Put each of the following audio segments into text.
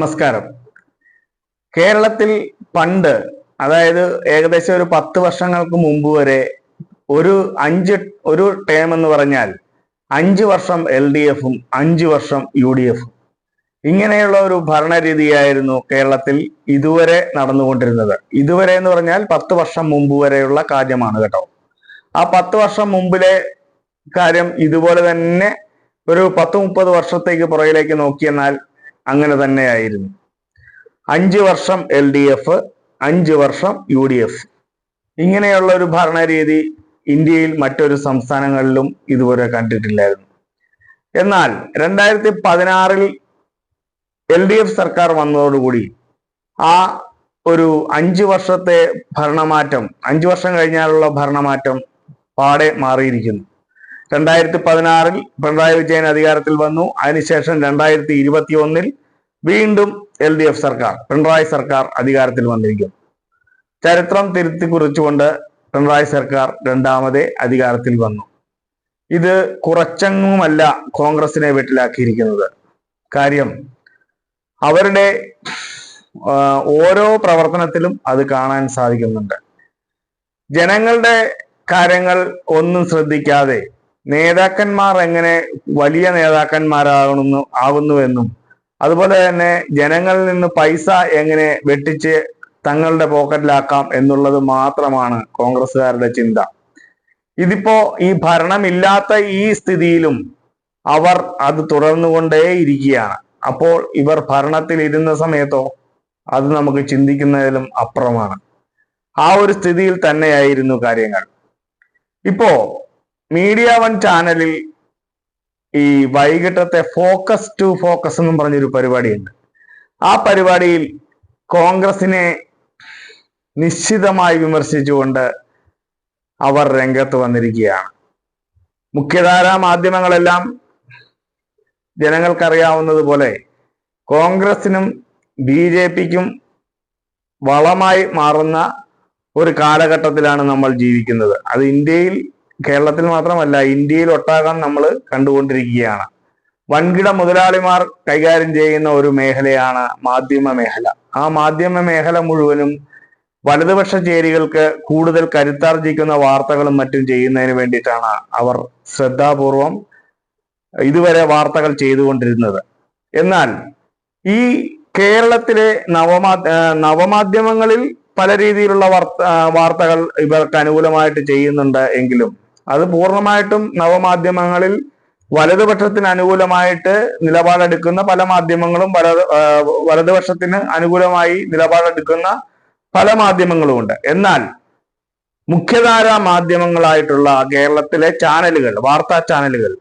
നമസ്കാരം. കേരളത്തിൽ പണ്ട് അതായത് ഏകദേശം ഒരു പത്ത് വർഷങ്ങൾക്ക് മുമ്പ് വരെ ഒരു അഞ്ച് ഒരു ടേം എന്ന് പറഞ്ഞാൽ അഞ്ച് വർഷം എൽ ഡി എഫും അഞ്ച് വർഷം യു ഡി എഫും. ഇങ്ങനെയുള്ള ഒരു ഭരണരീതിയായിരുന്നു കേരളത്തിൽ ഇതുവരെ നടന്നുകൊണ്ടിരുന്നത്. ഇതുവരെ എന്ന് പറഞ്ഞാൽ പത്ത് വർഷം മുമ്പ് വരെയുള്ള കാര്യമാണ് കേട്ടോ. ആ പത്ത് വർഷം മുമ്പിലെ കാര്യം ഇതുപോലെ തന്നെ ഒരു പത്ത് മുപ്പത് വർഷത്തേക്ക് പുറകിലേക്ക് നോക്കിയെന്നാൽ അങ്ങനെ തന്നെയായിരുന്നു. അഞ്ച് വർഷം എൽ ഡി എഫ് അഞ്ച് വർഷം യു ഡി എഫ് ഇങ്ങനെയുള്ള ഒരു ഭരണരീതി ഇന്ത്യയിൽ മറ്റൊരു സംസ്ഥാനങ്ങളിലും ഇതുവരെ കണ്ടിട്ടില്ലായിരുന്നു. എന്നാൽ രണ്ടായിരത്തി പതിനാറിൽ എൽ ഡി എഫ് സർക്കാർ വന്നതോടുകൂടി ആ ഒരു അഞ്ച് വർഷത്തെ ഭരണമാറ്റം അഞ്ചു വർഷം കഴിഞ്ഞാലുള്ള ഭരണമാറ്റം പാടെ മാറിയിരിക്കുന്നു. രണ്ടായിരത്തി പതിനാറിൽ പിണറായി വിജയൻ അധികാരത്തിൽ വന്നു. അതിനുശേഷം രണ്ടായിരത്തി ഇരുപത്തി ഒന്നിൽ വീണ്ടും എൽ ഡി എഫ് സർക്കാർ പിണറായി സർക്കാർ അധികാരത്തിൽ വന്നിരിക്കും ചരിത്രം തിരുത്തി കുറിച്ചുകൊണ്ട് പിണറായി സർക്കാർ രണ്ടാമതേ അധികാരത്തിൽ വന്നു. ഇത് കുറച്ചെങ്ങുമല്ല കോൺഗ്രസിനെ വീട്ടിലാക്കിയിരിക്കുന്നത്. കാര്യം അവരുടെ ഓരോ പ്രവർത്തനത്തിലും അത് കാണാൻ സാധിക്കുന്നുണ്ട്. ജനങ്ങളുടെ കാര്യങ്ങൾ ഒന്നും ശ്രദ്ധിക്കാതെ നേതാക്കന്മാർ എങ്ങനെ വലിയ നേതാക്കന്മാരാകണമെന്ന് ആകുന്നുവെന്നും അതുപോലെ തന്നെ ജനങ്ങളിൽ നിന്ന് പൈസ എങ്ങനെ വെട്ടിച്ച് തങ്ങളുടെ പോക്കറ്റിലാക്കാം എന്നുള്ളത് മാത്രമാണ് കോൺഗ്രസ്സുകാരുടെ ചിന്ത. ഇതിപ്പോ ഈ ഭരണമില്ലാത്ത ഈ സ്ഥിതിയിലും അവർ അത് തുടർന്നുകൊണ്ടേയിരിക്കുകയാണ്. അപ്പോൾ ഇവർ ഭരണത്തിൽ ഇരുന്ന സമയത്തോ അത് നമുക്ക് ചിന്തിക്കുന്നതിലും അപ്പുറമാണ്. ആ ഒരു സ്ഥിതിയിൽ തന്നെയായിരുന്നു കാര്യങ്ങൾ. ഇപ്പോ മീഡിയ വൺ ചാനലിൽ ഈ വൈകിട്ടത്തെ ഫോക്കസ് ടു ഫോക്കസ് എന്നും പറഞ്ഞൊരു പരിപാടിയുണ്ട്. ആ പരിപാടിയിൽ കോൺഗ്രസിനെ നിശ്ചിതമായി വിമർശിച്ചുകൊണ്ട് അവർ രംഗത്ത് വന്നിരിക്കുകയാണ്. മുഖ്യധാരാ മാധ്യമങ്ങളെല്ലാം ജനങ്ങൾക്കറിയാവുന്നതുപോലെ കോൺഗ്രസിനും ബി ജെ പിക്കും വളമായി മാറുന്ന ഒരു കാലഘട്ടത്തിലാണ് നമ്മൾ ജീവിക്കുന്നത്. അത് ഇന്ത്യയിൽ കേരളത്തിൽ മാത്രമല്ല ഇന്ത്യയിൽ ഒട്ടാകം നമ്മൾ കണ്ടുകൊണ്ടിരിക്കുകയാണ്. വൻകിട മുതലാളിമാർ കൈകാര്യം ചെയ്യുന്ന ഒരു മേഖലയാണ് മാധ്യമ മേഖല. ആ മാധ്യമ മേഖല മുഴുവനും വലതുപക്ഷ ചേരികൾക്ക് കൂടുതൽ കരുത്താർജിക്കുന്ന വാർത്തകളും മറ്റും ചെയ്യുന്നതിന് വേണ്ടിയിട്ടാണ് അവർ ശ്രദ്ധാപൂർവം ഇതുവരെ വാർത്തകൾ ചെയ്തുകൊണ്ടിരുന്നത്. എന്നാൽ ഈ കേരളത്തിലെ നവമാ നവമാധ്യമങ്ങളിൽ പല രീതിയിലുള്ള വാർത്ത വാർത്തകൾ ഇവർക്ക് അനുകൂലമായിട്ട് ചെയ്യുന്നുണ്ട് എങ്കിലും അത് പൂർണമായിട്ടും നവമാധ്യമങ്ങളിൽ വലതുപക്ഷത്തിന് അനുകൂലമായിട്ട് നിലപാടെടുക്കുന്ന പല മാധ്യമങ്ങളും വലത് ആ, വലതുപക്ഷത്തിന് അനുകൂലമായി നിലപാടെടുക്കുന്ന പല മാധ്യമങ്ങളുമുണ്ട്. എന്നാൽ മുഖ്യധാര മാധ്യമങ്ങളായിട്ടുള്ള കേരളത്തിലെ ചാനലുകൾ വാർത്താ ചാനലുകൾ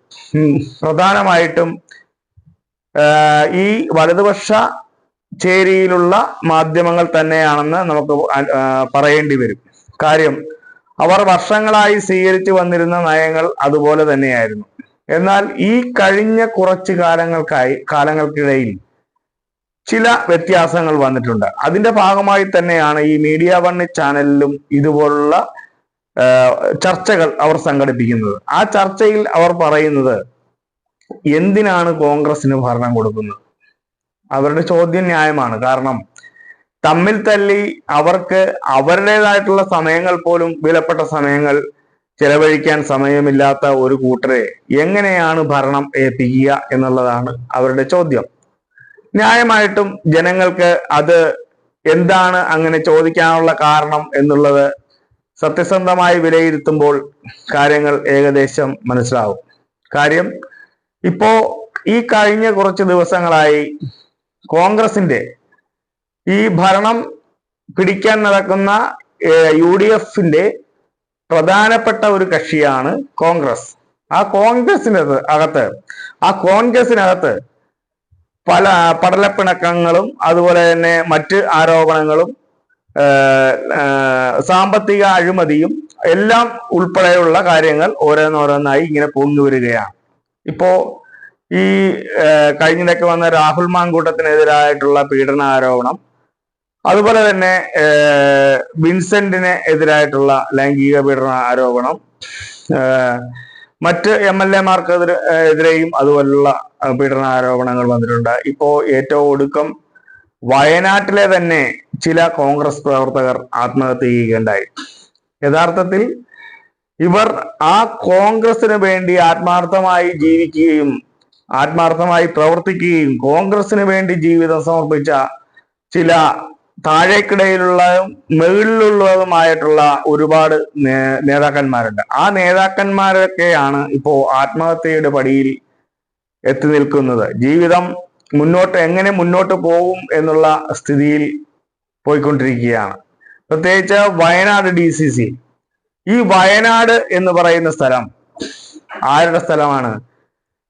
പ്രധാനമായിട്ടും ഈ വലതുപക്ഷ ചേരിയിലുള്ള മാധ്യമങ്ങൾ തന്നെയാണെന്ന് നമുക്ക് പറയേണ്ടി വരും. കാര്യം അവർ വർഷങ്ങളായി സ്വീകരിച്ചു വന്നിരുന്ന നയങ്ങൾ അതുപോലെ തന്നെയായിരുന്നു. എന്നാൽ ഈ കഴിഞ്ഞ കുറച്ച് കാലങ്ങൾക്കായി കാലങ്ങൾക്കിടയിൽ ചില വ്യത്യാസങ്ങൾ വന്നിട്ടുണ്ട്. അതിന്റെ ഭാഗമായി തന്നെയാണ് ഈ മീഡിയ വൺ ചാനലിലും ഇതുപോലുള്ള ചർച്ചകൾ അവർ സംഘടിപ്പിക്കുന്നത്. ആ ചർച്ചയിൽ അവർ പറയുന്നത് എന്തിനാണ് കോൺഗ്രസിന് ഭരണം കൊടുക്കുന്നത്? അവരുടെ ചോദ്യം ന്യായമാണ്. കാരണം തമ്മിൽ തല്ലി അവർക്ക് അവരുടേതായിട്ടുള്ള സമയങ്ങൾ പോലും വിലപ്പെട്ട സമയങ്ങൾ ചെലവഴിക്കാൻ സമയമില്ലാത്ത ഒരു കൂട്ടരെ എങ്ങനെയാണ് ഭരണം ഏൽപ്പിക്കുക എന്നുള്ളതാണ് അവരുടെ ചോദ്യം. ന്യായമായിട്ടും ജനങ്ങൾക്ക് അത് എന്താണ് അങ്ങനെ ചോദിക്കാനുള്ള കാരണം എന്നുള്ളത് സത്യസന്ധമായി വിലയിരുത്തുമ്പോൾ കാര്യങ്ങൾ ഏകദേശം മനസ്സിലാവും. കാര്യം ഇപ്പോ ഈ കഴിഞ്ഞ കുറച്ച് ദിവസങ്ങളായി കോൺഗ്രസിന്റെ ഈ ഭരണം പിടിക്കാൻ നടക്കുന്ന യു ഡി എഫിന്റെ പ്രധാനപ്പെട്ട ഒരു കക്ഷിയാണ് കോൺഗ്രസ്. ആ കോൺഗ്രസിന്റെ അകത്ത് ആ കോൺഗ്രസിനകത്ത് പല പടലപ്പിണക്കങ്ങളും അതുപോലെ തന്നെ മറ്റ് ആരോപണങ്ങളും സാമ്പത്തിക അഴിമതിയും എല്ലാം ഉൾപ്പെടെയുള്ള കാര്യങ്ങൾ ഓരോന്നോരോന്നായി ഇങ്ങനെ പൊങ്ങി വരികയാണ് ഇപ്പോ ഈ കഴിഞ്ഞിടയ്ക്ക് വന്ന രാഹുൽ മാങ്കൂട്ടത്തിനെതിരായിട്ടുള്ള പീഡന ആരോപണം അതുപോലെ തന്നെ വിൻസെന്റിനെ എതിരായിട്ടുള്ള ലൈംഗിക പീഡന ആരോപണം. മറ്റ് എം എൽ എമാർക്കെതിരെ എതിരെയും അതുപോലുള്ള പീഡന ആരോപണങ്ങൾ വന്നിട്ടുണ്ട്. ഇപ്പോ ഏറ്റവും ഒടുക്കം വയനാട്ടിലെ തന്നെ ചില കോൺഗ്രസ് പ്രവർത്തകർ ആത്മഹത്യ ചെയ്യുകയുണ്ടായി. യഥാർത്ഥത്തിൽ ഇവർ ആ കോൺഗ്രസിന് വേണ്ടി ആത്മാർത്ഥമായി ജീവിക്കുകയും ആത്മാർത്ഥമായി പ്രവർത്തിക്കുകയും കോൺഗ്രസിന് വേണ്ടി ജീവിതം സമർപ്പിച്ച ചില താഴേക്കിടയിലുള്ളതും മുകളിലുള്ളതുമായിട്ടുള്ള ഒരുപാട് നേതാക്കന്മാരുണ്ട്. ആ നേതാക്കന്മാരൊക്കെയാണ് ഇപ്പോ ആത്മഹത്യയുടെ പടിയിൽ എത്തി നിൽക്കുന്നത്. ജീവിതം മുന്നോട്ട് എങ്ങനെ മുന്നോട്ട് പോകും എന്നുള്ള സ്ഥിതിയിൽ പോയിക്കൊണ്ടിരിക്കുകയാണ്. പ്രത്യേകിച്ച് വയനാട് ഡി സി സി ഈ വയനാട് എന്ന് പറയുന്ന സ്ഥലം ആരുടെ സ്ഥലമാണ്?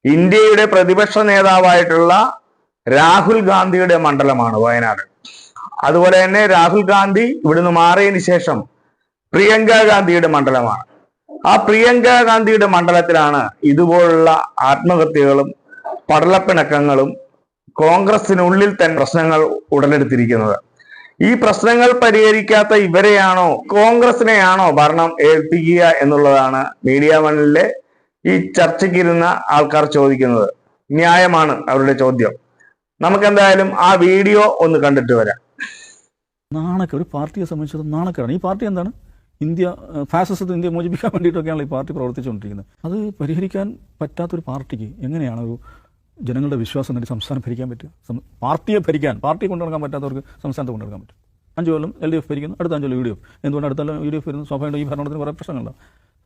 ഇന്ത്യയുടെ പ്രതിപക്ഷ നേതാവായിട്ടുള്ള രാഹുൽ ഗാന്ധിയുടെ മണ്ഡലമാണ് വയനാട്. അതുപോലെ തന്നെ രാഹുൽ ഗാന്ധി ഇവിടുന്ന് മാറിയതിന് ശേഷം പ്രിയങ്ക ഗാന്ധിയുടെ മണ്ഡലമാണ്. ആ പ്രിയങ്ക ഗാന്ധിയുടെ മണ്ഡലത്തിലാണ് ഇതുപോലുള്ള ആത്മഹത്യകളും പടലപ്പിണക്കങ്ങളും കോൺഗ്രസിനുള്ളിൽ തന്നെ പ്രശ്നങ്ങൾ ഉടലെടുത്തിരിക്കുന്നത്. ഈ പ്രശ്നങ്ങൾ പരിഹരിക്കാത്ത ഇവരെയാണോ കോൺഗ്രസിനെയാണോ ഭരണം ഏൽപ്പിക്കുക എന്നുള്ളതാണ് മീഡിയ വണ്ണിലെ ഈ ചർച്ചയ്ക്കിരുന്ന ആൾക്കാർ ചോദിക്കുന്നത്. ന്യായമാണ് അവരുടെ ചോദ്യം. നമുക്കെന്തായാലും ആ വീഡിയോ ഒന്ന് കണ്ടിട്ട് വരാം. നാണക്കേട് ഒരു പാർട്ടിയെ സംബന്ധിച്ചത് നാണക്കേടാണ് ഈ പാർട്ടി എന്താണ്? ഇന്ത്യ ഫാസിസത്തെ ഇന്ത്യ മോചിപ്പിക്കാൻ വേണ്ടിയിട്ടൊക്കെയാണ് ഈ പാർട്ടി പ്രവർത്തിച്ചുകൊണ്ടിരിക്കുന്നത്. അത് പരിഹരിക്കാൻ പറ്റാത്തൊരു പാർട്ടിക്ക് എങ്ങനെയാണ് ഒരു ജനങ്ങളുടെ വിശ്വാസം നേടി സംസ്ഥാനം ഭരിക്കാൻ പറ്റുക? പാർട്ടിയെ ഭരിക്കാൻ പാർട്ടി കൊണ്ടുനടക്കാൻ പറ്റാത്തവർക്ക് സംസ്ഥാനത്ത് കൊണ്ടുനടക്കാൻ പറ്റും. അഞ്ച് കൊല്ലം എൽ ഡി എഫ് ഭരിക്കുന്നു അടുത്ത അഞ്ച് കൊല്ലം യു ഡി എഫ്. എന്തുകൊണ്ട് അടുത്ത യു ഡി എഫ് വരുന്നു സ്വാഭാവികമായിട്ടും ഈ ഭരണത്തിന് കുറേ പ്രശ്നങ്ങളുണ്ടാവും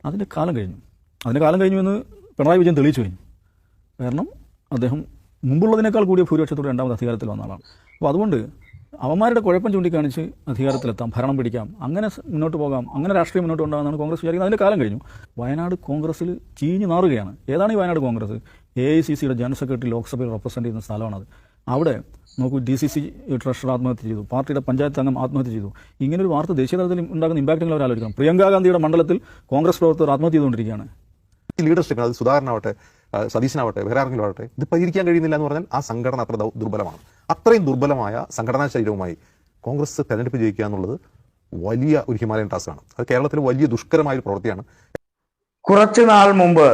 അതിന്റെ കാലം കഴിഞ്ഞു. അതിന്റെ കാലം കഴിഞ്ഞു എന്ന് പിണറായി വിജയൻ തെളിയിച്ചു കഴിഞ്ഞു. കാരണം അദ്ദേഹം മുമ്പുള്ളതിനേക്കാൾ കൂടിയ ഭൂരിപക്ഷത്തോടെ രണ്ടാമത് അധികാരത്തിൽ വന്ന ആളാണ്. അപ്പോൾ അതുകൊണ്ട് അവന്മാരുടെ കുഴപ്പം ചൂണ്ടിക്കാണിച്ച് അധികാരത്തിലെത്താം ഭരണം പിടിക്കാം അങ്ങനെ മുന്നോട്ട് പോകാം അങ്ങനെ രാഷ്ട്രീയം മുന്നോട്ട് കൊണ്ടുപോകാമെന്നാണ് കോൺഗ്രസ് വിചാരിക്കുന്നത്. അതിന്റെ കാലം കഴിഞ്ഞു. വയനാട് കോൺഗ്രസ്സിൽ ചീഞ്ഞു നാറുകയാണ്. ഏതാണ് ഈ Wayanad Congress? A I C സിയുടെ ജനറൽ സെക്രട്ടറി ലോക്സഭയിൽ റെപ്രസെന്റ് ചെയ്യുന്ന സ്ഥലമാണത്. അവിടെ നോക്കൂ ഡി സി സി ട്രഷറർ ആത്മഹത്യ ചെയ്തു പാർട്ടിയുടെ പഞ്ചായത്ത് അംഗം ആത്മഹത്യ ചെയ്തു. ഇങ്ങനെ ഒരു വാർത്ത ദേശീയ തലത്തിൽ ഉണ്ടാകുന്ന ഇമ്പാക്റ്റുകൾ അവർ ആലോചിക്കണം. പ്രിയങ്കാ ഗാന്ധിയുടെ മണ്ഡലത്തിൽ കോൺഗ്രസ് പ്രവർത്തകർ ആത്മഹത്യ ചെയ്തുകൊണ്ടിരിക്കുകയാണ്. ലീഡർഷിപ്പ് ലീഡർഷിപ്പിന് അത് സുധാകരനാവട്ടെ സതീശനാവട്ടെ വേറെ ആരെങ്കിലും ആവട്ടെ ഇത് പരിഹരിക്കാൻ കഴിയുന്നില്ല എന്ന് പറഞ്ഞാൽ ആ സംഘടന അത്ര ദുർബലമാണ്. അത്രയും ദുർബലമായ സംഘടനാ ശരീരവുമായി കോൺഗ്രസ് തെരഞ്ഞെടുപ്പ് ജയിക്കുക എന്നുള്ളത് വലിയ ഒരു ഹിമാലയൻ ടാസ്ക്കാണ് അത് കേരളത്തിൽ വലിയ ദുഷ്കരമായ ഒരു പ്രവൃത്തിയാണ്. കുറച്ചു നാൾ മുമ്പ്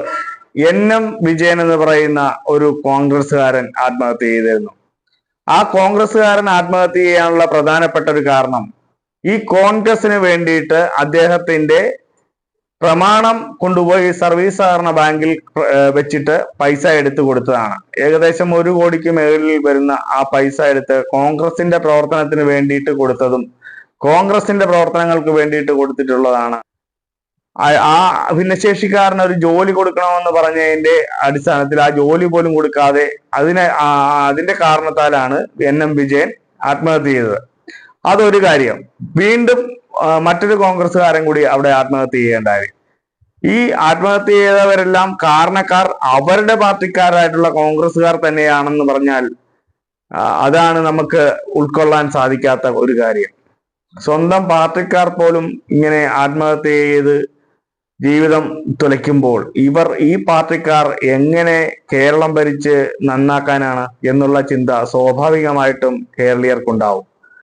എൻ എം വിജയൻ എന്ന് പറയുന്ന ഒരു കോൺഗ്രസ്സുകാരൻ ആത്മഹത്യ ചെയ്തിരുന്നു. ആ കോൺഗ്രസ്സുകാരൻ ആത്മഹത്യ ചെയ്യാനുള്ള പ്രധാനപ്പെട്ട ഒരു കാരണം ഈ കോൺഗ്രസിന് വേണ്ടിയിട്ട് അദ്ദേഹത്തിന്റെ പ്രമാണം കൊണ്ടുപോയി സർവീസ് സഹകരണ ബാങ്കിൽ വെച്ചിട്ട് പൈസ എടുത്തു കൊടുത്തതാണ്. ഏകദേശം ഒരു കോടിക്ക് മേളിൽ വരുന്ന ആ പൈസ എടുത്ത് കോൺഗ്രസിന്റെ പ്രവർത്തനത്തിന് വേണ്ടിയിട്ട് കൊടുത്തതും കോൺഗ്രസിന്റെ പ്രവർത്തനങ്ങൾക്ക് വേണ്ടിയിട്ട് കൊടുത്തിട്ടുള്ളതാണ്. ആ- ഭിന്നശേഷിക്കാരന് ഒരു ജോലി കൊടുക്കണമെന്ന് പറഞ്ഞതിന്റെ അടിസ്ഥാനത്തിൽ ആ ജോലി പോലും കൊടുക്കാതെ അതിനെ അതിന്റെ കാരണത്താലാണ് എൻ. എം. വിജയൻ ആത്മഹത്യ ചെയ്തത്. അതൊരു കാര്യം. വീണ്ടും മറ്റൊരു കോൺഗ്രസ്സുകാരൻ കൂടി അവിടെ ആത്മഹത്യ ചെയ്യേണ്ടായി. ഈ ആത്മഹത്യ ചെയ്തവരെല്ലാം കാരണക്കാർ അവരുടെ പാർട്ടിക്കാരായിട്ടുള്ള കോൺഗ്രസ്സുകാർ തന്നെയാണെന്ന് പറഞ്ഞാൽ അതാണ് നമുക്ക് ഉൾക്കൊള്ളാൻ സാധിക്കാത്ത ഒരു കാര്യം. സ്വന്തം പാർട്ടിക്കാർ പോലും ഇങ്ങനെ ആത്മഹത്യ ചെയ്ത് ജീവിതം തുലയ്ക്കുമ്പോൾ ഇവർ ഈ പാർട്ടിക്കാർ എങ്ങനെ കേരളം ഭരിച്ച് നന്നാക്കാനാണ് എന്നുള്ള ചിന്ത സ്വാഭാവികമായിട്ടും കേരളീയർക്കുണ്ടാവും.